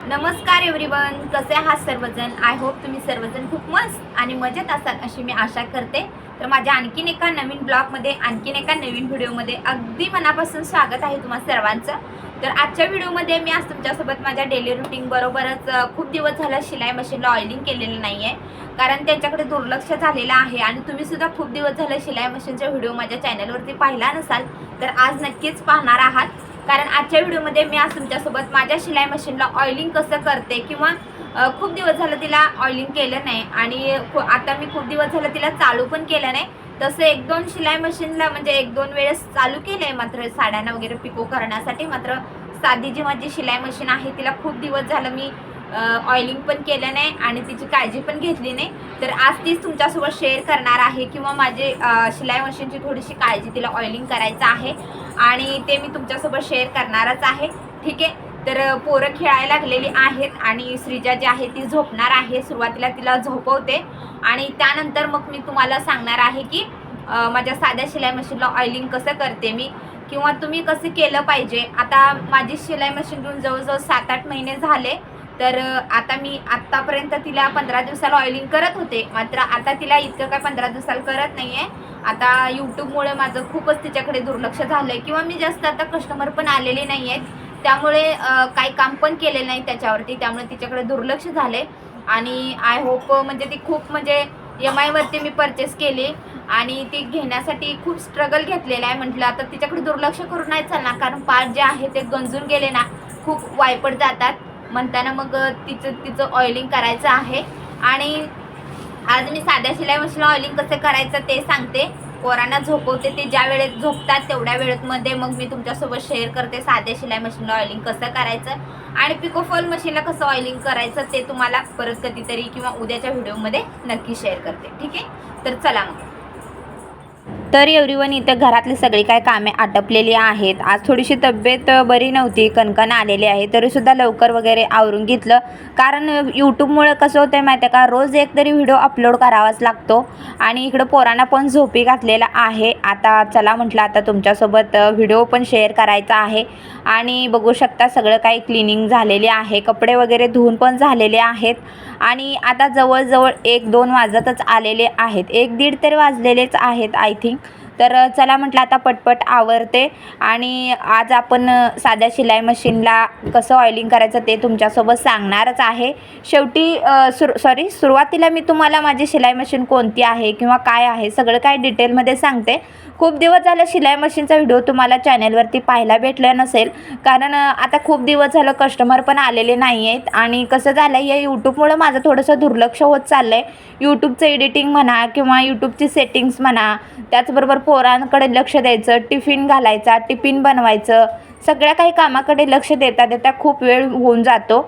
नमस्कार एव्हरीवन कसे आहात सर्वजण? आय होप तुम्ही सर्वजण खूप मस्त आणि मजेत असाल अशी मी आशा करते. तर माझ्या आणखीन एका नवीन ब्लॉगमध्ये आणखीन एका नवीन व्हिडिओमध्ये अगदी मनापासून स्वागत आहे तुम्हा सर्वांचं. तर आजच्या व्हिडिओमध्ये मी आज तुमच्यासोबत माझ्या डेली रुटीनबरोबरच खूप दिवस झालं शिलाई मशीनला ऑइलिंग केलेलं नाही आहे कारण त्यांच्याकडे दुर्लक्ष झालेलं आहे आणि तुम्ही सुद्धा खूप दिवस झालं शिलाई मशीनचा व्हिडिओ माझ्या चॅनलवरती पाहिला नसाल तर आज नक्कीच पाहणार आहात. कारण आजच्या व्हिडिओमध्ये मी आज तुमच्यासोबत माझ्या शिलाई मशीनला ऑइलिंग कसं करते किंवा खूप दिवस झालं तिला ऑइलिंग केलं नाही आणि आता मी खूप दिवस झालं तिला चालू पण केलं नाही. तसं एक दोन शिलाई मशीनला म्हणजे एक दोन वेळेस चालू केलं आहे मात्र साड्यांना वगैरे पिको करण्यासाठी. मात्र साधी जी माझी शिलाई मशीन आहे तिला खूप दिवस झालं मी ऑइलिंग पण केलं नाही आणि तिची काळजी पण घेतली नाही. तर आज तीच तुमच्यासोबत शेअर करणार आहे किंवा माझे शिलाई मशीनची थोडीशी काळजी तिला ऑइलिंग करायचं आहे. आणि ते मी तुमच्यासोबत शेअर करणारच आहे. ठीक आहे? तर पोरं खेळायला लागलेली आहेत आणि श्रीजा जी आहे ती झोपणार आहे. सुरुवातीला तिला झोपवते. आणि त्यानंतर मग मी तुम्हाला सांगणार आहे की माझ्या साध्या शिलाई मशीनला ऑइलिंग कसं करते मी किंवा तुम्ही कसं केलं पाहिजे. आता माझी शिलाई मशीन घेऊन जवळजवळ सात आठ महिने झाले. तर आता मी आत्तापर्यंत तिला पंधरा दिवसाला ऑइलिंग करत होते. मात्र आता तिला इतकं काय पंधरा दिवसाला करत नाही आहे आता यूट्यूबमुळे माझं खूपच तिच्याकडे दुर्लक्ष झालं आहे किंवा मी जास्त आता कस्टमर पण आलेले नाही आहेत त्यामुळे काही काम पण केलेलं नाही त्याच्यावरती. त्यामुळे तिच्याकडे दुर्लक्ष झाले आणि आय होप म्हणजे ती खूप म्हणजे एम आयवरती मी परचेस केली. आणि ती घेण्यासाठी खूप स्ट्रगल घेतलेला आहे. म्हटलं आता तिच्याकडे दुर्लक्ष करून नाही चालणार. कारण पार्ट जे आहे ते गंजून गेले ना खूप वायपट जातात. म्हणताना मग तिचं तिचं ऑइलिंग करायचं आहे. आणि आज मी साध्या शिलाई मशीनला ऑइलिंग कसं करायचं ते सांगते. पोरांना झोपवते ते ज्या वेळेत झोपतात तेवढ्या वेळेतमध्ये मग मी तुमच्यासोबत शेअर करते साध्या शिलाई मशीनला ऑइलिंग कसं करायचं. आणि पिकोफॉल मशीनला कसं ऑइलिंग करायचं ते तुम्हाला परत कधीतरी किंवा उद्याच्या व्हिडिओमध्ये नक्की शेअर करते. ठीक आहे? तर चला मग. तर एवरीवन इथं घरातली सगळी काय कामे आटपलेली आहेत. आज थोडीशी तब्येत बरी नव्हती कणकण आलेली आहे. तरीसुद्धा लवकर वगैरे आवरून घेतलं. कारण यूट्यूबमुळे कसं होतं आहे माहिती आहे का? रोज एक तरी व्हिडिओ अपलोड करावाच लागतो. आणि इकडं पोरांना पण झोपी घातलेला आहे. आता चला म्हटलं आता तुमच्यासोबत व्हिडिओ पण शेअर करायचा आहे. आणि बघू शकता सगळं काही क्लिनिंग झालेले आहे. कपडे वगैरे धुवून पण झालेले आहेत. आणि आता जवळजवळ एक दोन वाजतच आलेले आहेत. एक दीड तरी वाजलेलेच आहेत आय थिंक. तर चला म्हटलं आता पटपट आवरते आणि आज आपण साध्या शिलाई मशीनला कसं ऑइलिंग करायचं ते तुमच्यासोबत सांगणारच आहे. शेवटी सुर सॉरी सुरुवातीला मी तुम्हाला माझी शिलाई मशीन कोणती आहे किंवा काय आहे सगळं काय डिटेलमध्ये सांगते. खूप दिवस झालं शिलाई मशीनचा व्हिडिओ तुम्हाला चॅनलवरती पाहायला भेटला नसेल. कारण आता खूप दिवस झालं कस्टमर पण आलेले नाही आहेत आणि कसं झालं आहे या यूट्यूबमुळं माझं थोडंसं दुर्लक्ष होत चाललं आहे यूट्यूबचं एडिटिंग म्हणा किंवा यूट्यूबची सेटिंग्स म्हणा त्याचबरोबर पोरांकडे लक्ष द्यायचं टिफिन घालायचा टिफिन बनवायचं सगळ्या काही कामाकडे लक्ष देता देता खूप वेळ होऊन जातो.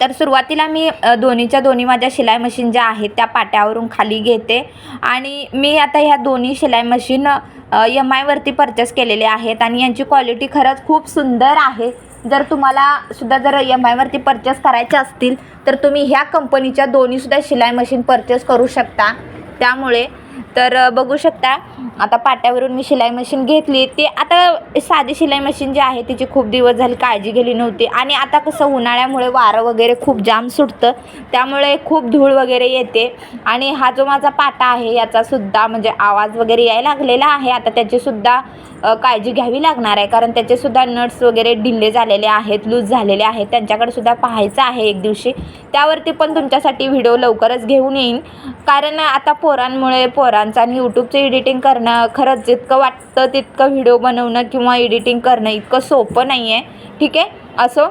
तर सुरुवातीला मी दोन्हीच्या दोन्ही माझ्या शिलाई मशीन ज्या आहेत त्या पाट्यावरून खाली घेते. आणि मी आता ह्या दोन्ही शिलाई मशीन एम आयवरती परचेस केलेले आहेत आणि यांची क्वालिटी खरंच खूप सुंदर आहे. जर तुम्हाला सुद्धा जर एम आयवरती परचेस करायच्या असतील तर तुम्ही ह्या कंपनीच्या दोन्हीसुद्धा शिलाई मशीन परचेस करू शकता. त्यामुळे तर बघू शकता. आता पाट्यावरून मी शिलाई मशीन घेतली. ती आता साधी शिलाई मशीन जी आहे तिची खूप दिवस झाली काळजी गेली नव्हती. आणि आता कसं उन्हाळ्यामुळे वारं वगैरे खूप जाम सुटतं. त्यामुळे खूप धूळ वगैरे येते. आणि हा जो माझा पाटा आहे याचासुद्धा म्हणजे आवाज वगैरे यायला लागलेला आहे. आता त्याचीसुद्धा काळजी घ्यावी लागणार आहे. कारण त्याचेसुद्धा नट्स वगैरे ढिल्ले झालेले आहेत लूज झालेले आहेत. त्यांच्याकडे सुद्धा पाहायचं आहे एक दिवशी. त्यावरती पण तुमच्यासाठी व्हिडिओ लवकरच घेऊन येईन. कारण आता पोरांमुळे पोर पोरांचं आणि यूट्यूबचं एडिटिंग करणं खरंच जितकं वाटतं तितकं व्हिडिओ बनवणं किंवा एडिटिंग करणं इतकं सोपं नाही आहे ठीक? आहे असो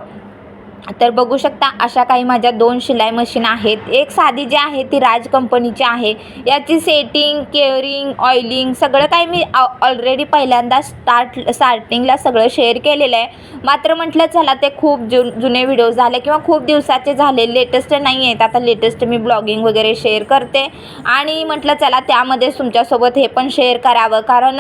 तर बघू शकता अशा काही माझ्या दोन शिलाई मशीन आहेत. एक साधी जी आहे ती राज कंपनीची आहे. याची सेटिंग केअरिंग ऑइलिंग सगळं काही मी ऑलरेडी पहिल्यांदा स्टार्ट स्टार्टिंगला सगळं शेअर केलेलं आहे. मात्र म्हटलं चला ते खूप जु जुने व्हिडिओ झाले किंवा खूप दिवसाचे झाले लेटेस्ट नाही आहेत आता लेटेस्ट मी ब्लॉगिंग वगैरे शेअर करते. आणि म्हटलं चला त्यामध्ये तुमच्यासोबत हे पण शेअर करावं. कारण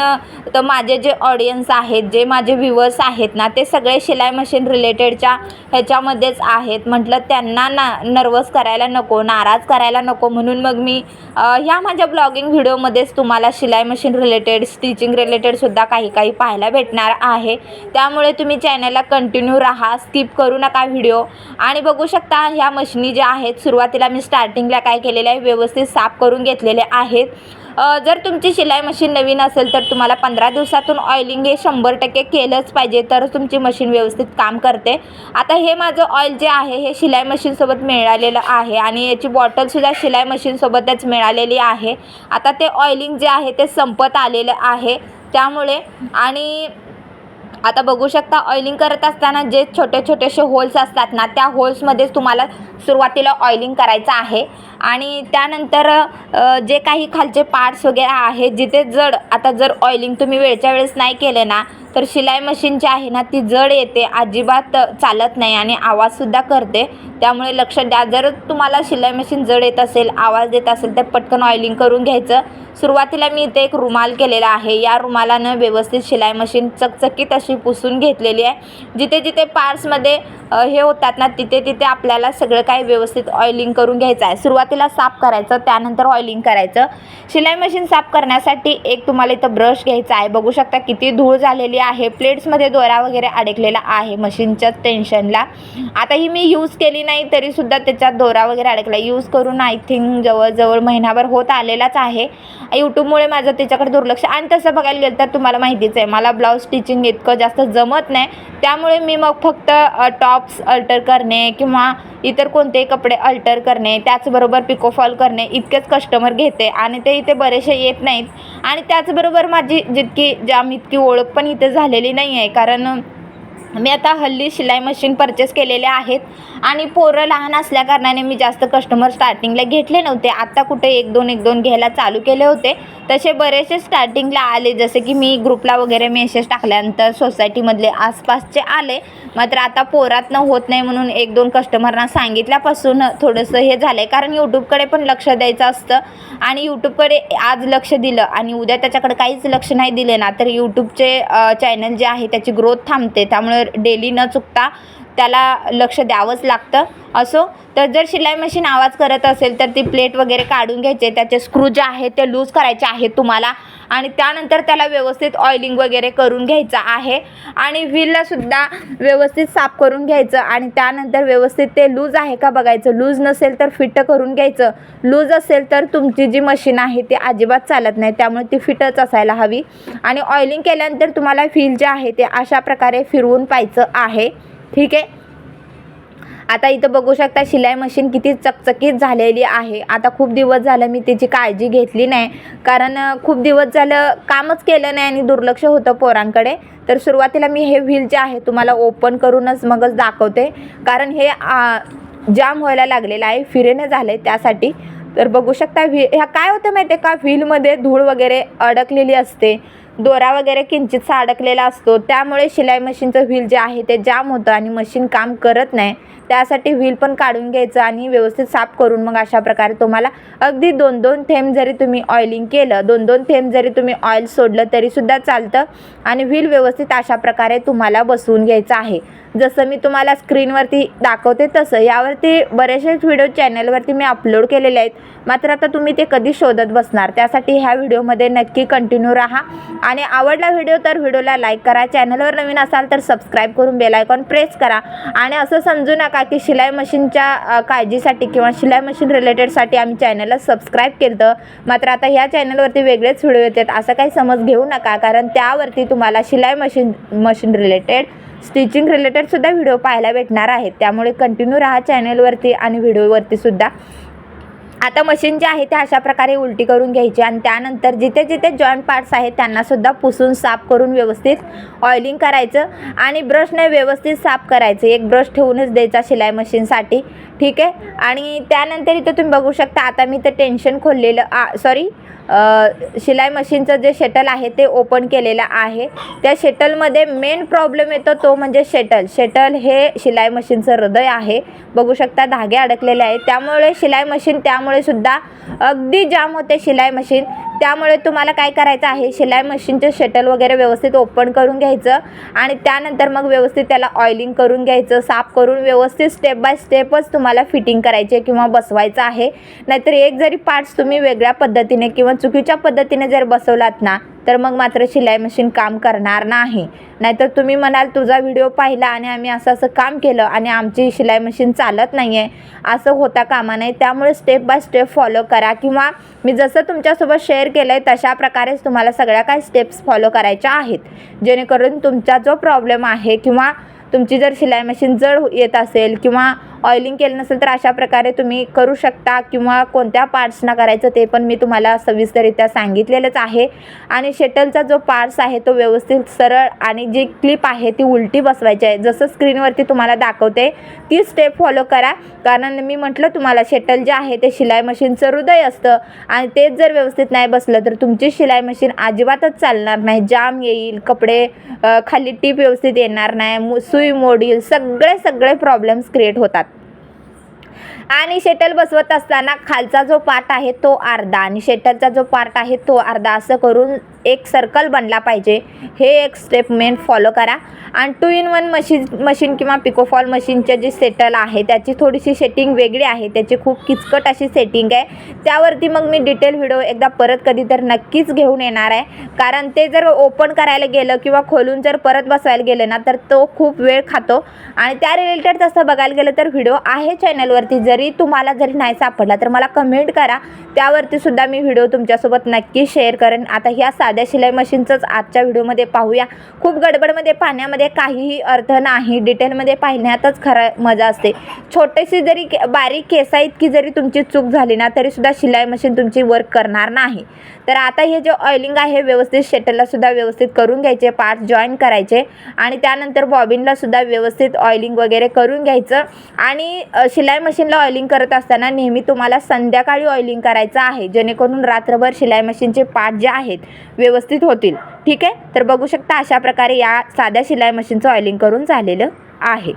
तर माझे जे ऑडियन्स आहेत जे माझे व्ह्युअर्स आहेत ना ते सगळे शिलाई मशीन रिलेटेडच्या ह्याच्यामध्ये मध्येच आहेत. म्हटलं त्यांना ना नर्वस करायला नको नाराज करायला नको. म्हणून मग मी ह्या माझ्या ब्लॉगिंग व्हिडिओमध्येच तुम्हाला शिलाई मशीन रिलेटेड स्टिचिंग रिलेटेडसुद्धा काही काही पाहायला भेटणार आहे. त्यामुळे तुम्ही चॅनलला कंटिन्यू राहा स्किप करू नका व्हिडिओ आणि बघू शकता ह्या मशिनी ज्या आहेत सुरुवातीला मी स्टार्टिंगला काय केलेलं आहे व्यवस्थित साफ करून घेतलेले आहेत. जर तुमची शिलाई मशीन नवीन असेल तर तुम्हाला पंधरा दिवसातून ऑइलिंग हे शंभर टक्के केलंच पाहिजे तरच तुमची मशीन व्यवस्थित काम करते. आता हे माझं ऑइल जे आहे हे शिलाई मशीनसोबत मिळालेलं आहे आणि याची बॉटलसुद्धा शिलाई मशीनसोबतच मिळालेली आहे. आता ते ऑइलिंग जे आहे ते संपत आलेलं आहे. त्यामुळे आणि आता बघू शकता ऑइलिंग करत असताना जे छोटे छोटेसे होल्स असतात ना त्या होल्समध्येच तुम्हाला सुरुवातीला ऑइलिंग करायचं आहे. आणि त्यानंतर जे काही खालचे पार्ट्स वगैरे आहेत जिथे जड आता जर ऑइलिंग तुम्ही वेळच्या वेळेस नाही केले ना तर शिलाई मशीन जी आहे ना ती जड येते अजिबात चालत नाही आणि आवाजसुद्धा करते. त्यामुळे लक्ष द्या जर तुम्हाला शिलाई मशीन जड येत असेल आवाज देत असेल तर पटकन ऑइलिंग करून घ्यायचं. सुरुवातीला मी इथे एक रुमाल केलेला आहे. या रुमालानं व्यवस्थित शिलाई मशीन चकचकीत अशी पुसून घेतलेली आहे. जिथे जिथे पार्ट्समध्ये हे होतात ना तिथे तिथे आपल्याला सगळं काही व्यवस्थित ऑइलिंग करून घ्यायचं आहे. सुरुवातीला साफ करायचं त्यानंतर ऑइलिंग करायचं. शिलाई मशीन साफ करण्यासाठी एक तुम्हाला इथं ब्रश घ्यायचा आहे. बघू शकता किती धूळ झालेली आहे. प्लेट्समध्ये दोरा वगैरे अडकलेला आहे. मशीनच्या टेन्शनला आता ही मी यूज केली नाही तरीसुद्धा त्याच्यात दोरा वगैरे अडकला. यूज करून आय थिंक जवळजवळ महिनाभर होत आलेलाच आहे. यूट्यूबमुळे माझं त्याच्याकडे दुर्लक्ष. आणि तसं बघायला गेलं तर तुम्हाला माहितीच आहे मला ब्लाऊज स्टिचिंग इतकं जास्त जमत नाही. त्यामुळे मी मग फक्त टॉप्स अल्टर करणे किंवा इतर कोणतेही कपडे अल्टर करणे त्याचबरोबर पिकोफॉल करणे इतकेच कस्टमर घेते आणि ते इथे बरेचसे येत नाहीत. आणि त्याचबरोबर माझी जितकी जाम इतकी ओळख पण इथे झालेली नाही आहे कारण मी आता हल्ली शिलाई मशीन परचेस केलेले आहेत. आणि पोरं लहान असल्या कारणाने मी जास्त कस्टमर स्टार्टिंगला घेतले नव्हते. आत्ता कुठे एक दोन एक दोन घ्यायला चालू केले होते. तसे बरेचसे स्टार्टिंगला आले. जसे की मी ग्रुपला वगैरे मेसेज टाकल्यानंतर सोसायटीमधले आसपासचे आले. मात्र आता पोरातनं होत नाही म्हणून एक दोन कस्टमरना सांगितल्यापासून थोडंसं हे झालं आहे कारण यूट्यूबकडे पण लक्ष द्यायचं असतं. आणि यूट्यूबकडे आज लक्ष दिलं आणि उद्या त्याच्याकडे काहीच लक्ष नाही दिले ना तर यूट्यूबचे चॅनल जे आहे त्याची ग्रोथ थांबते. त्यामुळे डेली न चुकता त्याला लक्ष द्यावंच लागतं. असो तर जर शिलाई मशीन आवाज करत असेल तर ती प्लेट वगैरे काढून घ्यायचे त्याचे स्क्रू जे आहेत ते लूज करायचे आहेत तुम्हाला. आणि त्यानंतर त्याला व्यवस्थित ऑइलिंग वगैरे करून घ्यायचं आहे. आणि व्हीललासुद्धा व्यवस्थित साफ करून घ्यायचं. आणि त्यानंतर व्यवस्थित ते लूज आहे का बघायचं. लूज नसेल तर फिट करून घ्यायचं. लूज असेल तर तुमची जी मशीन आहे ती अजिबात चालत नाही. त्यामुळे ती फिटच असायला हवी. आणि ऑइलिंग केल्यानंतर तुम्हाला व्हील जे आहे ते अशा प्रकारे फिरवून पाहायचं आहे. ठीक आहे? आता इथं बघू शकता शिलाई मशीन किती चकचकीत झालेली आहे. आता खूप दिवस झालं मी त्याची काळजी घेतली नाही. कारण खूप दिवस झालं कामच केलं नाही आणि दुर्लक्ष होतं पोरांकडे. तर सुरुवातीला मी हे व्हील जे आहे तुम्हाला ओपन करूनच मगच दाखवते. कारण हे जाम व्हायला लागलेलं आहे फिरेनं झालं आहे त्यासाठी. तर बघू शकता व्ही ह्या काय होतं माहिती आहे का? व्हीलमध्ये धूळ वगैरे अडकलेली असते. दोरा वगैरे किंचितसा अडकलेला असतो. त्यामुळे शिलाई मशीनचं व्हील जे आहे ते जाम होतं आणि मशीन काम करत नाही. त्यासाठी व्हील पण काढून घ्यायचं आणि व्यवस्थित साफ करून मग अशा प्रकारे तुम्हाला अगदी दोन दोन थेंब जरी तुम्ही ऑइलिंग केलं दोन दोन थेंब जरी तुम्ही ऑइल सोडलं तरीसुद्धा चालतं आणि व्हील व्यवस्थित अशा प्रकारे तुम्हाला बसवून घ्यायचं आहे. जसं मी तुम्हाला स्क्रीनवरती दाखवते तसं यावरती बरेचसेच व्हिडिओ चॅनलवरती मी अपलोड केलेले आहेत. मात्र आता तुम्ही ते कधी शोधत बसणार? त्यासाठी ह्या व्हिडिओमध्ये नक्की कंटिन्यू राहा. आणि आवडला व्हिडिओ तर व्हिडिओला लाईक करा. चॅनलवर नवीन असाल तर सबस्क्राईब करून बेलायकॉन प्रेस करा. आणि असं समजू नका की शिलाई मशीनच्या काळजीसाठी किंवा शिलाई मशीन रिलेटेडसाठी आम्ही चॅनलला सबस्क्राईब केलं मात्र आता ह्या चॅनलवरती वेगळेच व्हिडिओ येतात. असं काही समज घेऊ नका. कारण त्यावरती तुम्हाला शिलाई मशीन मशीन रिलेटेड स्टिचिंग रिलेटेडसुद्धा व्हिडिओ पाहायला भेटणार आहेत. त्यामुळे कंटिन्यू राहा चॅनलवरती आणि व्हिडिओवरती सुद्धा. आता मशीन जे आहे ते अशा प्रकारे उलटी करून घ्यायची आणि त्यानंतर जिथे जिथे जॉईंट पार्ट्स आहेत त्यांनासुद्धा पुसून साफ करून व्यवस्थित ऑइलिंग करायचं आणि ब्रशने व्यवस्थित साफ करायचं. एक ब्रश ठेवूनच द्यायचा शिलाई मशीनसाठी ठीक आहे? आणि त्यानंतर इथं तुम्ही बघू शकता आता मी ते टेन्शन खोललेलं सॉरी शिलाई मशीनचं जे शटल आहे ते ओपन केलेलं आहे. त्या शटलमध्ये मेन प्रॉब्लेम येतो तो म्हणजे शटल शटल हे शिलाई मशीनचं हृदय आहे. बघू शकता धागे अडकलेले आहेत. त्यामुळे शिलाई मशीन त्यामुळे सुद्धा अगदी जाम होते शिलाई मशीन. त्यामुळे तुम्हाला काय करायचं आहे? शिलाई मशीनचे शटल वगैरे व्यवस्थित ओपन करून घ्यायचं आणि त्यानंतर मग व्यवस्थित त्याला ऑइलिंग करून घ्यायचं. साफ करून व्यवस्थित स्टेप बाय स्टेपच तुम्हाला फिटिंग करायचे किंवा बसवायचं आहे. नाहीतर एक जरी पार्ट्स तुम्ही वेगळ्या पद्धतीने किंवा चुकीच्या पद्धतीने जर बसवलात ना तर मग मात्र शिलाई मशीन काम करणार नाही. नाहीतर तुम्ही म्हणाल तुझा व्हिडिओ पाहिला आणि आम्ही असं असं काम केलं आणि आमची शिलाई मशीन चालत नाही आहे असं होता कामा नाही त्यामुळे स्टेप बाय स्टेप फॉलो करा किंवा मी जसं तुमच्यासोबत शेअर केलं आहे तशा प्रकारेच तुम्हाला सगळ्या काही स्टेप्स फॉलो करायच्या आहेत. जेणेकरून तुमचा जो प्रॉब्लेम आहे किंवा तुमची जर शिलाई मशीन जड येत असेल किंवा ऑइलिंग केलं नसेल तर अशा प्रकारे तुम्ही करू शकता किंवा कोणत्या पार्ट्सना करायचं ते पण मी तुम्हाला सविस्तररित्या सांगितलेलंच आहे. आणि शटलचा जो पार्ट्स आहे तो व्यवस्थित सरळ आणि जी क्लिप आहे ती उलटी बसवायची आहे. जसं स्क्रीनवरती तुम्हाला दाखवते ती स्टेप फॉलो करा. कारण मी म्हटलं तुम्हाला शटल जे आहे ते शिलाई मशीनचं हृदय असतं आणि तेच जर व्यवस्थित नाही बसलं तर तुमची शिलाई मशीन अजिबातच चालणार नाही. जाम येईल कपडे खाली टीप व्यवस्थित येणार नाही. मु- सुई मोडील सगळे सगळे प्रॉब्लेम्स क्रिएट होतात. आणि शेटल बसवत असताना खालचा जो पार्ट आहे तो अर्धा. आणि शेटलचा जो पार्ट आहे तो अर्धा. असं करून एक सर्कल बनला पाहिजे. हे एक स्टेपमेंट फॉलो करा. आणि two in one machine machine किंवा पिकोफॉल मशीनचे जे सेटल आहे त्याची थोडीशी सेटिंग वेगळी आहे. त्याची खूप किचकट अशी सेटिंग आहे. त्यावरती मग मी डिटेल व्हिडिओ एकदा परत कधी तर नक्कीच घेऊन येणार आहे. कारण ते जर ओपन करायला गेलं किंवा खोलून जर परत बसवायला गेलं ना तर तो खूप वेळ खातो. आणि त्या रिलेटेड तसं बघायला गेलं तर व्हिडिओ आहे चॅनलवरती जर तुम्हाला जरी नाही सापडला तर मला कमेंट करा. त्यावरती सुद्धा मी व्हिडिओ तुमच्यासोबत नक्की शेअर करेन. आता ह्या साध्या शिलाई मशीनचंच आजच्या व्हिडिओमध्ये पाहूया. खूप गडबडमध्ये पाहण्यामध्ये काहीही अर्थ नाही. डिटेलमध्ये पाहण्यातच खरा मजा असते. छोटीशी जरी के- बारीक केसा इतकी जरी तुमची चूक झाली ना तरीसुद्धा शिलाई मशीन तुमची वर्क करणार नाही. तर आता हे जे ऑइलिंग आहे व्यवस्थित शेटलला सुद्धा व्यवस्थित करून घ्यायचे पार्ट जॉईन करायचे. आणि त्यानंतर बॉबिनला सुद्धा व्यवस्थित ऑइलिंग वगैरे करून घ्यायचं. आणि शिलाई मशीनला ऑइलिंग करत असताना नेहमी तुम्हाला संध्याकाळी ऑइलिंग करायचं आहे. जेणेकरून रात्रभर शिलाई मशीनचे पार्ट जे आहेत व्यवस्थित होतील. ठीक आहे? तर बघू शकता अशा प्रकारे या साध्या शिलाई मशीनचं ऑइलिंग करून झालेलं आहे.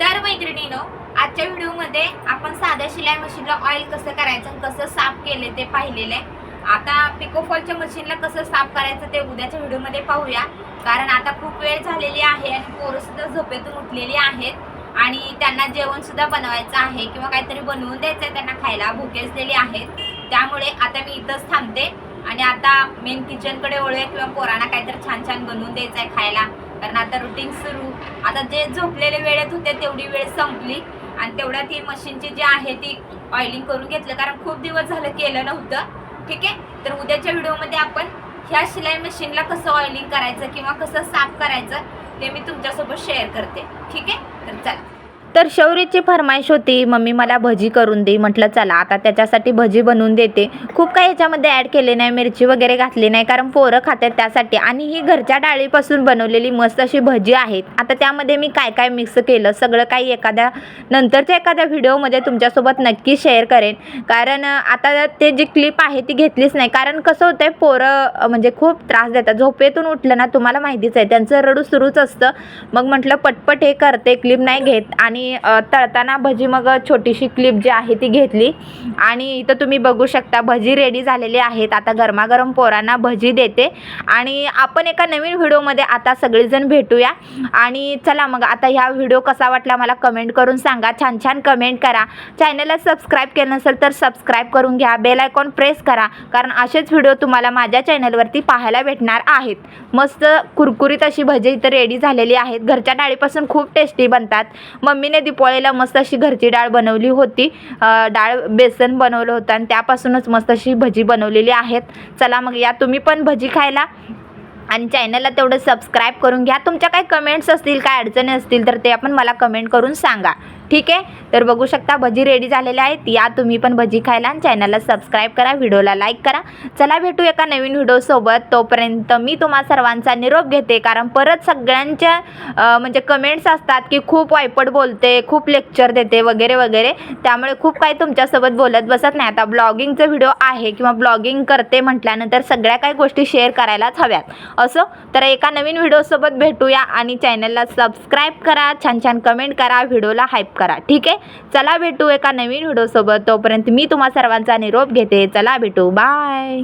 तर मैत्रिणीनो आजच्या व्हिडिओमध्ये आपण साध्या शिलाई मशीनला ऑइल कसं करायचं कसं साफ केले ते पाहिलेलं आहे. आता पिकोफॉलच्या मशीनला कसं साफ करायचं ते उद्याच्या व्हिडिओमध्ये पाहूया. कारण आता खूप वेळ झालेली आहे आणि पोरंसुद्धा झोपेतून उठलेली आहेत. आणि त्यांना जेवण सुद्धा बनवायचं आहे किंवा काहीतरी बनवून द्यायचं आहे त्यांना खायला. भुकेसलेली आहेत. त्यामुळे आता मी इथंच थांबते. आणि आता मेन किचनकडे वळूया किंवा पोरांना काहीतरी छान छान बनवून द्यायचं आहे खायला. कारण आता रुटीन सुरू. आता जे झोपलेले वेळेत होते तेवढी वेळ संपली. आणि तेवढ्यात ही मशीनची जी आहे ती ऑइलिंग करून घेतलं. कारण खूप दिवस झालं केलं नव्हतं. ठीक आहे? तर उद्याच्या व्हिडिओमध्ये आपण ह्या शिलाई मशीनला कसं ऑइलिंग करायचं किंवा कसं साफ करायचं ते मी तुमच्यासोबत शेअर करते. ठीक आहे? तर चला तर शौर्यची फरमाईश होती मम्मी मला भजी करून दे. म्हटलं चला आता त्याच्यासाठी भजी बनवून देते. खूप काही याच्यामध्ये ॲड केले नाही मिरची वगैरे घातली नाही कारण पोरं खातात त्यासाठी. आणि ही घरच्या डाळीपासून बनवलेली मस्त अशी भजी आहेत. आता त्यामध्ये मी काय काय मिक्स केलं सगळं काही एखाद्या नंतरच्या एखाद्या व्हिडिओमध्ये तुमच्यासोबत नक्की शेअर करेन. कारण आता ते जी क्लिप आहे ती घेतलीच नाही. कारण कसं होतंय पोरं म्हणजे खूप त्रास देतात. झोपेतून उठलं ना तुम्हाला माहितीच आहे त्यांचं रडू सुरूच असतं. मग म्हटलं पटपट हे करते क्लिप नाही घेत. आणि आणि तळताना भजी मग छोटीशी क्लिप जी आहे ती घेतली. आणि इथं तुम्ही बघू शकता भजी रेडी झालेली आहेत. आता गरमागरम पोरांना भजी देते. आणि आपण एका नवीन व्हिडिओमध्ये आता सगळेजण भेटूया. आणि चला मग आता ह्या व्हिडिओ कसा वाटला मला कमेंट करून सांगा. छान छान कमेंट करा. चॅनलला सबस्क्राईब केलं नसेल तर सबस्क्राईब करून घ्या. बेल आयकॉन प्रेस करा. कारण असेच व्हिडिओ तुम्हाला माझ्या चॅनलवरती पाहायला भेटणार आहेत. मस्त कुरकुरीत अशी भजी इथं रेडी झालेली आहेत. घरच्या डाळीपासून खूप टेस्टी बनतात. मम्मी मम्मीने दिपोळीला मस्त अशी घरची डाळ बनवली होती. डाळ बेसन बनवलं होतं आणि त्यापासूनच मस्त अशी भजी बनवलेली आहेत. चला मग या तुम्ही पण भजी खायला. आणि चॅनलला तेवढं सबस्क्राईब करून घ्या. तुमच्या काही कमेंट्स असतील काय अडचणी असतील तर ते आपण मला कमेंट करून सांगा. ठीक आहे? तर बघू शकता भजी रेडी झालेल्या आहेत. या तुम्ही पण भजी खायला आणि चॅनलला सबस्क्राईब करा व्हिडिओला लाईक करा. चला भेटू एका नवीन व्हिडिओसोबत तोपर्यंत मी तुम्हा सर्वांचा निरोप घेते. कारण परत सगळ्यांच्या म्हणजे कमेंट्स असतात की खूप वायपट बोलते खूप लेक्चर देते वगैरे वगैरे. त्यामुळे खूप काही तुमच्यासोबत बोलत बसत नाही. आता ब्लॉगिंगचं व्हिडिओ आहे किंवा ब्लॉगिंग करते म्हटल्यानंतर सगळ्या काही गोष्टी शेअर करायलाच हव्यात. असो? तर एका नवीन व्हिडिओसोबत भेटूया आणि चॅनलला सबस्क्राईब करा छान छान कमेंट करा व्हिडिओला हायप करा. ठीक आहे? चला भेटू एका नवीन व्हिडिओसोबत. तोपर्यंत मी तुम्हा सर्वांचा निरोप घेते. चला भेटू. बाय.